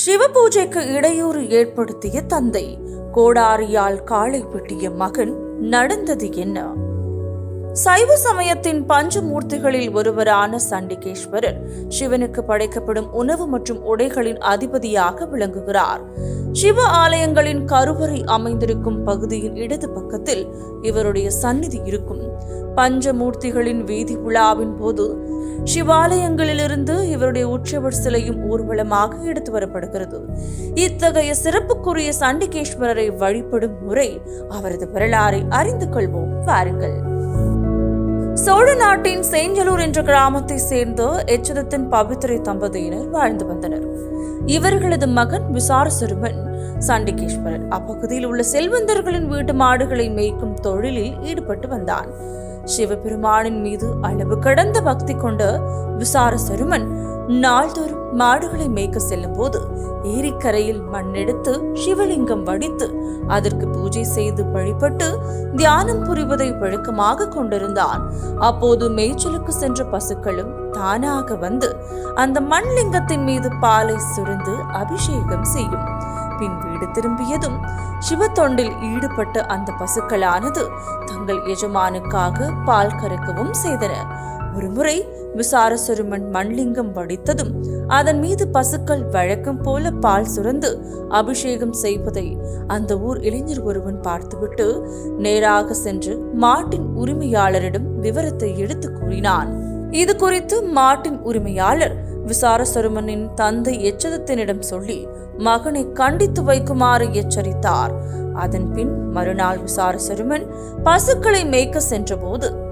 சிவ பூஜைக்கு இடையூறு ஏற்படுத்திய தந்தை கோடாரியால் காலை வெட்டிய மகன் நடந்தது என்ன? சைவ சமயத்தின் பஞ்சமூர்த்திகளில் ஒருவரான சண்டிகேஸ்வரர் சிவனுக்கு படைக்கப்படும் உணவு மற்றும் உடைகளின் அதிபதியாக விளங்குகிறார். சிவ ஆலயங்களின் கருவறை அமைந்திருக்கும் பகுதியின் இடது பக்கத்தில் இவருடைய சந்நிதி இருக்கும். பஞ்சமூர்த்திகளின் வீதி விழாவின் போது சிவாலயங்களிலிருந்து இவருடைய உற்சவர் சிலையும் ஊர்வலமாக எடுத்து வரப்படுகிறது. இத்தகைய சிறப்புக்குரிய சண்டிகேஸ்வரரை வழிபடும் முறை அவரது வரலாறை அறிந்து கொள்வோம். வாருங்கள். சோழ நாட்டின் சேஞ்சலூர் என்ற கிராமத்தை சேர்ந்த எச்சதத்தின் பவித்திரை தம்பதியினர் வாழ்ந்து வந்தனர். இவர்களது மகன் விசாரசருமன் சண்டிகேஸ்வரர். அப்பகுதியில் உள்ள செல்வந்தர்களின் வீட்டு மாடுகளை மேய்க்கும் தொழிலில் ஈடுபட்டு வந்தான். சிவபெருமானின் மீது அளவு கடந்த பக்தி கொண்ட விசார சருமன் நாள்தோறும் மாடுகளை மேய்க்க செல்லும் போது ஏரிக்கரையில் மண்ணெடுத்து சிவலிங்கம் வடித்து அதற்கு பூஜை செய்து வழிபட்டு தியானம் புரிவதை வழக்கமாக கொண்டிருந்தான். அப்போது மேய்ச்சலுக்கு சென்ற பசுக்களும் தானாக வந்து அந்த மண்லிங்கத்தின் மீது பாலை சுரிந்து அபிஷேகம் செய்யும். பின் வீடு திரும்பியதும் சிவத்தொண்டில் ஈடுபட்ட அந்த பசுக்களானது தங்கள் எஜமானுக்காக பால் கறக்கவும் செய்தன. ஒருமுறை விசாரசுருமன் மண்லிங்கம் வடித்ததும் அதன் மீது பசுக்கள் வழக்கம் போல பால் சுரந்து அபிஷேகம் செய்வதை அந்த ஊர் இளைஞர் ஒருவன் பார்த்துவிட்டு நேராக சென்று மாட்டின் உரிமையாளரிடம் விவரத்தை எடுத்து கூறினான். இது குறித்து மாட்டின் உரிமையாளர் விசாரசருமனின் தந்தை எச்சதத்தினிடம் சொல்லி மகனை கண்டித்து வைக்குமாறு எச்சரித்தார். அதன் பின் மறுநாள் விசாரசருமன் பசுக்களை மேய்க்க சென்றபோது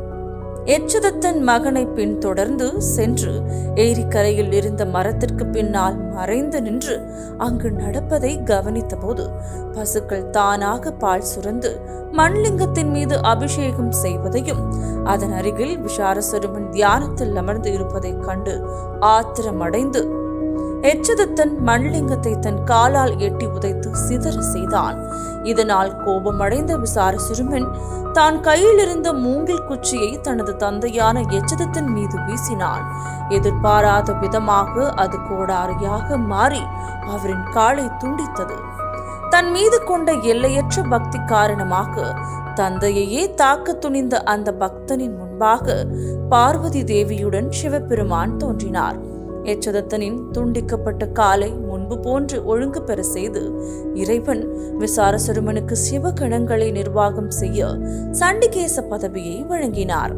எச்சுதத்தன் மகனை பின்தொடர்ந்து சென்று ஏரிக்கரையில் இருந்த மரத்திற்கு பின்னால் மறைந்து நின்று அங்கு நடப்பதை கவனித்தபோது பசுக்கள் தானாக பால் சுரந்து மண்லிங்கத்தின் மீது அபிஷேகம் செய்வதையும் அதன் அருகில் விஷாரசருமன் தியானத்தில் அமர்ந்து இருப்பதைக் கண்டு ஆத்திரமடைந்து எச்சதத்தன் மண்லிங்கத்தை தன் காலால் எட்டி உதைத்து சிதற செய்தான். இதனால் கோபமடைந்த விசார சிறுமன் தான் கையில் இருந்த மூங்கில் குச்சியை தனது தந்தையான எச்சதத்தின் மீது வீசினான். எதிர்பாராத விதமாக அது கோடாரியாக மாறி அவரின் காலை துண்டித்தது. தன் மீது கொண்ட எல்லையற்ற பக்தி காரணமாக தந்தையையே தாக்க துணிந்த அந்த பக்தனின் முன்பாக பார்வதி தேவியுடன் சிவபெருமான் தோன்றினார். எச்சதத்தனின் துண்டிக்கப்பட்ட காலை முன்பு போன்று ஒழுங்கு பெற செய்து இறைவன் விசாரசருமனுக்கு சிவகணங்களை நிர்வாகம் செய்ய சண்டிகேச பதவியை வழங்கினார்.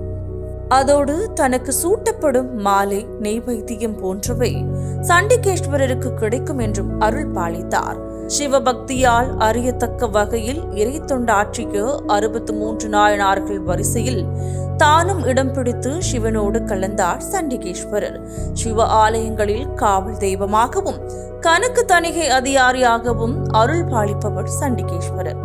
அதோடு தனக்கு சூட்டப்படும் மாலை நெய்வைத்தியம் போன்றவை சண்டிகேஸ்வரருக்கு கிடைக்கும் என்றும் அருள் பாலித்தார். சிவபக்தியால் அறியத்தக்க வகையில் இறை தொண்டாற்றிய அறுபத்து மூன்று நாயனார்கள் வரிசையில் தானும் இடம் பிடித்து சிவனோடு கலந்தார் சண்டிகேஸ்வரர். சிவ ஆலயங்களில் காவல் தெய்வமாகவும் கணக்கு தணிகை அதிகாரியாகவும் அருள் பாலிப்பவர் சண்டிகேஸ்வரர்.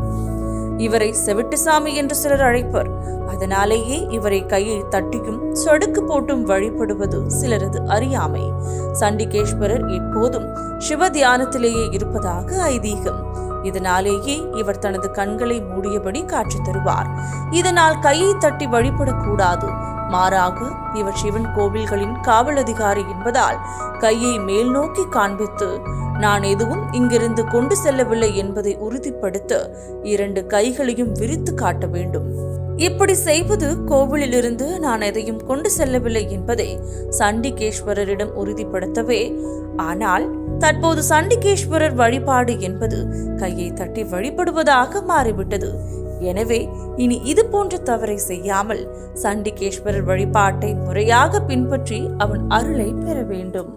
இவரை செவிட்டுசாமி என்று சிலர் அழைப்பர். அதனாலேயே இவரை கையை தட்டியும் சொடுக்கு போட்டும் வழிபடுவது சிலரது அறியாமை. சண்டிகேஸ்வரர் இப்போதும் சிவ தியானத்திலேயே இருப்பதாக ஐதீகம். இதனாலேயே இவர் தனது கண்களை மூடியபடி காட்சி தருவார். இதனால் கையை தட்டி வழிபடக்கூடாது. மாறாக இவர் சிவன் கோவில்களின் காவல் அதிகாரி என்பதால் கையை மேல் நோக்கி காண்பித்து நான் எதுவும் இங்கிருந்து கொண்டு செல்லவில்லை என்பதை உறுதிப்படுத்த இரண்டு கைகளையும் விரித்து காட்ட வேண்டும். இப்படி செய்வது கோவிலிலிருந்து நான் எதையும் கொண்டு செல்லவில்லை என்பதை சண்டிகேஸ்வரரிடம் உறுதிப்படுத்தவே ஆனால் தற்போது சண்டிகேஸ்வரர் வழிபாடு என்பது கையை தட்டி வழிபடுவதாக மாறிவிட்டது. எனவே இனி இது போன்ற தவறை செய்யாமல் சண்டிகேஸ்வரர் வழிபாட்டை முறையாக பின்பற்றி அவன் அருளை பெற வேண்டும்.